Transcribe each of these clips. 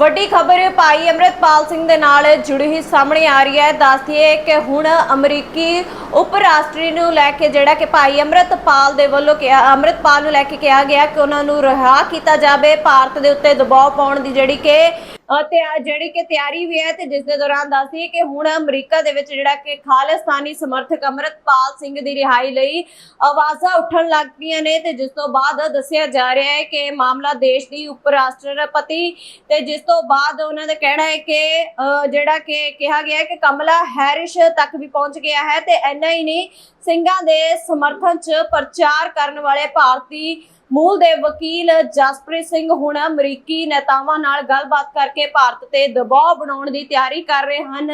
ਵੱਡੀ ਖਬਰ ਭਾਈ ਅਮਰਿਤਪਾਲ ਸਿੰਘ ਦੇ ਨਾਲ ਜੁੜੀ ਹੋਈ ਸਾਹਮਣੇ ਆ ਰਹੀ ਹੈ। ਦੱਸਦੀਏ ਕਿ ਹੁਣ ਅਮਰੀਕੀ ਉਪ ਰਾਸ਼ਟਰੀ ਨੂੰ ਲੈ ਕੇ ਜਿਹੜਾ ਕਿ ਭਾਈ ਅਮਰਿਤਪਾਲ ਦੇ ਵੱਲੋਂ ਕਿਹਾ ਅਮਰਿਤਪਾਲ ਨੂੰ ਲੈ ਕੇ ਕਿਹਾ ਗਿਆ ਕਿ ਉਹਨਾਂ ਨੂੰ ਰਿਹਾ ਕੀਤਾ ਜਾਵੇ। ਭਾਰਤ ਦੇ ਉੱਤੇ ਦਬਾਅ ਪਾਉਣ ਦੀ ਜਿਹੜੀ ਕਿ ਤੇ ਜਿਹੜੀ ਕਿ ਤਿਆਰੀ ਵੀ ਹੈ ਤੇ ਜਿਸ ਦੇ ਦੌਰਾਨ ਦੱਸਦੀ ਕਿ ਹੁਣ ਅਮਰੀਕਾ ਦੇ ਵਿੱਚ ਜਿਹੜਾ ਕਿ ਖਾਲਿਸਤਾਨੀ ਸਮਰਥਕ ਅਮਰਿਤਪਾਲ ਸਿੰਘ ਦੀ ਰਿਹਾਈ ਲਈ ਆਵਾਜ਼ਾਂ ਉੱਠਣ ਲੱਗ ਪਈਆਂ ਨੇ ਤੇ ਜਿਸ ਤੋਂ ਬਾਅਦ ਦੱਸਿਆ ਜਾ ਰਿਹਾ ਹੈ ਕਿ ਮਾਮਲਾ ਦੇਸ਼ ਦੀ ਉਪ ਰਾਸ਼ਟਰਪਤੀ ਤੇ ਜਿਸ ਤੋਂ ਬਾਅਦ ਉਹਨਾਂ ਦਾ ਕਹਿਣਾ ਹੈ ਕਿ ਜਿਹੜਾ ਕਿ ਕਿਹਾ ਗਿਆ ਹੈ ਕਿ ਕਮਲਾ ਹੈਰਿਸ ਤੱਕ ਵੀ ਪਹੁੰਚ ਗਿਆ ਹੈ ਤੇ ਇੰਨਾ ਹੀ ਨਹੀਂ, ਸਿੰਘਾਂ ਦੇ ਸਮਰਥਨ 'ਚ ਪ੍ਰਚਾਰ ਕਰਨ ਵਾਲੇ ਭਾਰਤੀ ਮੂਲ ਦੇ ਵਕੀਲ ਜਸਪ੍ਰੀਤ ਸਿੰਘ ਹੁਣ ਅਮਰੀਕੀ ਨੇਤਾਵਾਂ ਨਾਲ ਗੱਲਬਾਤ ਕਰਕੇ ਭਾਰਤ ਤੇ ਦਬਾਅ ਬਣਾਉਣ ਦੀ ਤਿਆਰੀ ਕਰ ਰਹੇ ਹਨ।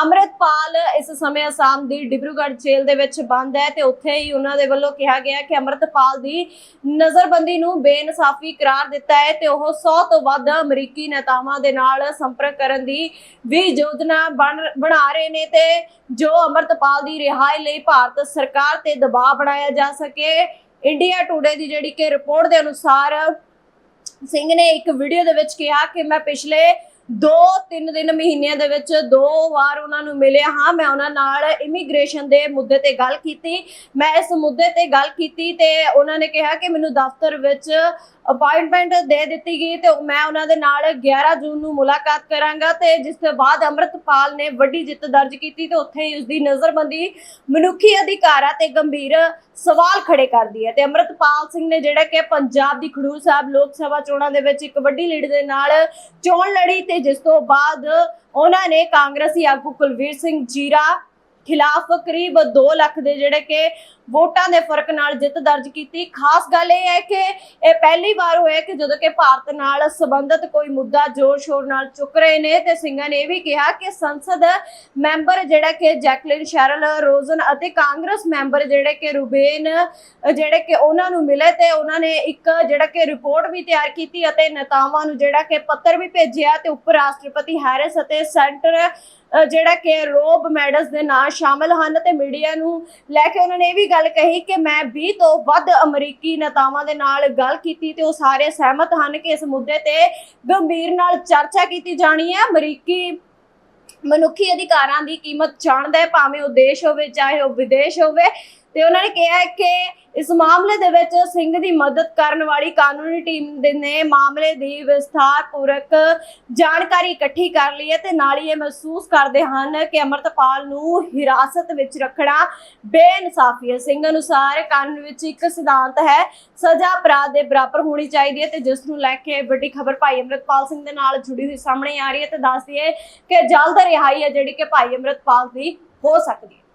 ਅੰਮ੍ਰਿਤਪਾਲ ਇਸ ਸਮੇਂ ਅਸਾਮ ਦੀ ਡਿਬਰੂਗੜ੍ਹ ਜੇਲ੍ਹ ਦੇ ਵਿੱਚ ਬੰਦ ਹੈ ਤੇ ਉੱਥੇ ਹੀ ਉਹਨਾਂ ਦੇ ਵੱਲੋਂ ਕਿਹਾ ਗਿਆ ਕਿ ਅੰਮ੍ਰਿਤਪਾਲ ਦੀ ਨਜ਼ਰਬੰਦੀ ਨੂੰ ਬੇਇਨਸਾਫੀ ਕਰਾਰ ਦਿੱਤਾ ਹੈ ਤੇ ਉਹ 100 ਤੋਂ ਵੱਧ ਅਮਰੀਕੀ ਨੇਤਾਵਾਂ ਦੇ ਨਾਲ ਸੰਪਰਕ ਕਰਨ ਦੀ ਵੀ ਯੋਜਨਾ ਬਣ, ਬਣਾ ਰਹੇ ਨੇ ਤੇ ਜੋ ਅੰਮ੍ਰਿਤਪਾਲ ਦੀ ਰਿਹਾਈ ਲਈ ਭਾਰਤ ਸਰਕਾਰ ਤੇ ਦਬਾਅ ਬਣਾਇਆ ਜਾ ਸਕੇ। ਇੰਡੀਆ ਟੁਡੇ ਦੀ ਜਿਹੜੀ ਕਿ ਰਿਪੋਰਟ ਦੇ ਅਨੁਸਾਰ ਸਿੰਘ ਨੇ ਇੱਕ ਵੀਡੀਓ ਦੇ ਵਿੱਚ ਕਿਹਾ ਕਿ ਮੈਂ ਪਿਛਲੇ 2-3 ਦਿਨ ਮਹੀਨਿਆਂ ਦੇ ਵਿੱਚ ਦੋ ਵਾਰ ਉਹਨਾਂ ਨੂੰ ਮਿਲਿਆ ਹਾਂ। ਮੈਂ ਉਹਨਾਂ ਨਾਲ ਇਮੀਗ੍ਰੇਸ਼ਨ ਦੇ ਮੁੱਦੇ ਤੇ ਗੱਲ ਕੀਤੀ। ਮੈਂ ਇਸ ਮੁੱਦੇ ਤੇ ਗੱਲ ਕੀਤੀ ਤੇ ਉਹਨਾਂ ਨੇ ਕਿਹਾ ਕਿ ਮੈਨੂੰ ਦਫ਼ਤਰ ਵਿੱਚ ਅਪਾਇੰਟਮੈਂਟ ਦੇ ਦਿੱਤੀ ਗਈ ਤੇ ਮੈਂ ਉਹਨਾਂ ਦੇ ਨਾਲ 11 ਜੂਨ ਨੂੰ ਮੁਲਾਕਾਤ ਕਰਾਂਗਾ ਤੇ ਜਿਸ ਤੋਂ ਬਾਅਦ ਅੰਮ੍ਰਿਤਪਾਲ ਨੇ ਵੱਡੀ ਜਿੱਤ ਦਰਜ ਕੀਤੀ ਤੇ ਉੱਥੇ ਹੀ ਉਸ ਦੀ ਨਜ਼ਰਬੰਦੀ ਮਨੁੱਖੀ ਅਧਿਕਾਰਾਂ ਤੇ ਗੰਭੀਰ ਸਵਾਲ ਖੜੇ ਕਰਦੀ ਹੈ। ਤੇ ਅੰਮ੍ਰਿਤਪਾਲ ਸਿੰਘ ਨੇ ਜਿਹੜਾ ਕਿ ਪੰਜਾਬ ਦੀ ਖਡੂਰ ਸਾਹਿਬ ਲੋਕ ਸਭਾ ਚੋਣਾਂ ਦੇ ਵਿੱਚ ਇੱਕ ਵੱਡੀ ਲੀਡ ਦੇ ਨਾਲ ਚੋਣ ਲੜੀ ਤੇ ਜਿਸ ਤੋਂ ਬਾਅਦ ਉਹਨਾਂ ਨੇ ਕਾਂਗਰਸੀ ਆਗੂ ਕੁਲਵੀਰ ਸਿੰਘ ਜੀਰਾ ਖਿਲਾਫ ਕਰੀਬ 2 ਲੱਖ ਦੇ ਜਿਹੜੇ ਕਿ ਵੋਟਾਂ ਦੇ ਫ਼ਰਕ ਨਾਲ ਜਿੱਤ ਦਰਜ ਕੀਤੀ। ਖਾਸ ਗੱਲ ਇਹ ਹੈ ਕਿ ਇਹ ਪਹਿਲੀ ਵਾਰ ਹੋਇਆ ਕਿ ਜਦੋਂ ਕਿ ਭਾਰਤ ਨਾਲ ਸੰਬੰਧਿਤ ਕੋਈ ਮੁੱਦਾ ਜ਼ੋਰ ਸ਼ੋਰ ਨਾਲ ਚੁੱਕ ਰਹੇ ਨੇ ਤੇ ਸਿੰਘਾਂ ਨੇ ਇਹ ਵੀ ਕਿਹਾ ਕਿ ਸੰਸਦ ਮੈਂਬਰ ਜਿਹੜਾ ਕਿ ਜੈਕਲਿਨ ਸ਼ੈਰਲ ਰੋਜ਼ਨ ਅਤੇ ਕਾਂਗਰਸ ਮੈਂਬਰ ਜਿਹੜੇ ਕਿ ਰੂਬੇਨ, ਜਿਹੜੇ ਕਿ ਉਹਨਾਂ ਨੂੰ ਮਿਲੇ ਤੇ ਉਹਨਾਂ ਨੇ ਇੱਕ ਜਿਹੜਾ ਕਿ ਰਿਪੋਰਟ ਵੀ ਤਿਆਰ ਕੀਤੀ ਅਤੇ ਨੇਤਾਵਾਂ ਨੂੰ ਜਿਹੜਾ ਕਿ ਪੱਤਰ ਵੀ ਭੇਜਿਆ ਤੇ ਉਪ ਰਾਸ਼ਟਰਪਤੀ ਹੈਰਿਸ ਅਤੇ ਸੈਂਟਰ ਜਿਹੜਾ ਕਿ ਰੋਬ ਮੈਡਲਸ ਦੇ ਨਾਂ ਸ਼ਾਮਲ ਹਨ ਤੇ ਮੀਡੀਆ ਨੂੰ ਲੈ ਕੇ ਉਹਨਾਂ ਨੇ ਇਹ ਵੀ ਗੱਲ ਕਹੀ ਕਿ ਮੈਂ 20 ਤੋਂ ਵੱਧ ਅਮਰੀਕੀ ਨੇਤਾਵਾਂ ਦੇ ਨਾਲ ਗੱਲ ਕੀਤੀ ਤੇ ਉਹ ਸਾਰੇ ਸਹਿਮਤ ਹਨ ਕਿ ਇਸ ਮੁੱਦੇ ਤੇ ਗੰਭੀਰ ਨਾਲ ਚਰਚਾ ਕੀਤੀ ਜਾਣੀ ਹੈ। ਅਮਰੀਕੀ ਮਨੁੱਖੀ ਅਧਿਕਾਰਾਂ ਦੀ ਕੀਮਤ ਜਾਣਦਾ ਹੈ, ਭਾਵੇਂ ਉਹ ਦੇਸ਼ ਹੋਵੇ ਚਾਹੇ ਉਹ ਵਿਦੇਸ਼ ਹੋਵੇ। ਤੇ ਉਹਨਾਂ ਨੇ ਕਿਹਾ ਕਿ ਇਸ ਮਾਮਲੇ ਦੇ ਵਿੱਚ ਸਿੰਘ ਦੀ ਮਦਦ ਕਰਨ ਵਾਲੀ ਕਾਨੂੰਨੀ ਟੀਮ ਦੇ ਨੇ ਮਾਮਲੇ ਦੀ ਵਿਸਥਾਰਪੂਰਕ ਜਾਣਕਾਰੀ ਇਕੱਠੀ ਕਰ ਲਈ ਹੈ ਤੇ ਨਾਲ ਹੀ ਇਹ ਮਹਿਸੂਸ ਕਰਦੇ ਹਨ ਕਿ ਅਮਰਤਪਾਲ ਨੂੰ ਹਿਰਾਸਤ ਵਿੱਚ ਰੱਖਣਾ ਬੇਇਨਸਾਫੀ ਹੈ। ਸਿੰਘ ਅਨੁਸਾਰ ਕਾਨੂੰਨ ਵਿੱਚ ਇੱਕ ਸਿਧਾਂਤ ਹੈ, ਸਜ਼ਾ ਅਪਰਾਧ ਦੇ ਬਰਾਬਰ ਹੋਣੀ ਚਾਹੀਦੀ ਹੈ ਤੇ ਜਿਸ ਨੂੰ ਲੈ ਕੇ ਵੱਡੀ ਖਬਰ ਭਾਈ ਅਮਰਤਪਾਲ ਸਿੰਘ ਦੇ ਨਾਲ ਜੁੜੀ ਹੋਈ ਸਾਹਮਣੇ ਆ ਰਹੀ ਹੈ ਤੇ ਦੱਸਦੀ ਹੈ ਕਿ ਜਲਦ ਰਿਹਾਈ ਹੈ ਜਿਹੜੀ ਕਿ ਭਾਈ ਅਮਰਤਪਾਲ ਦੀ ਹੋ ਸਕਦੀ ਹੈ।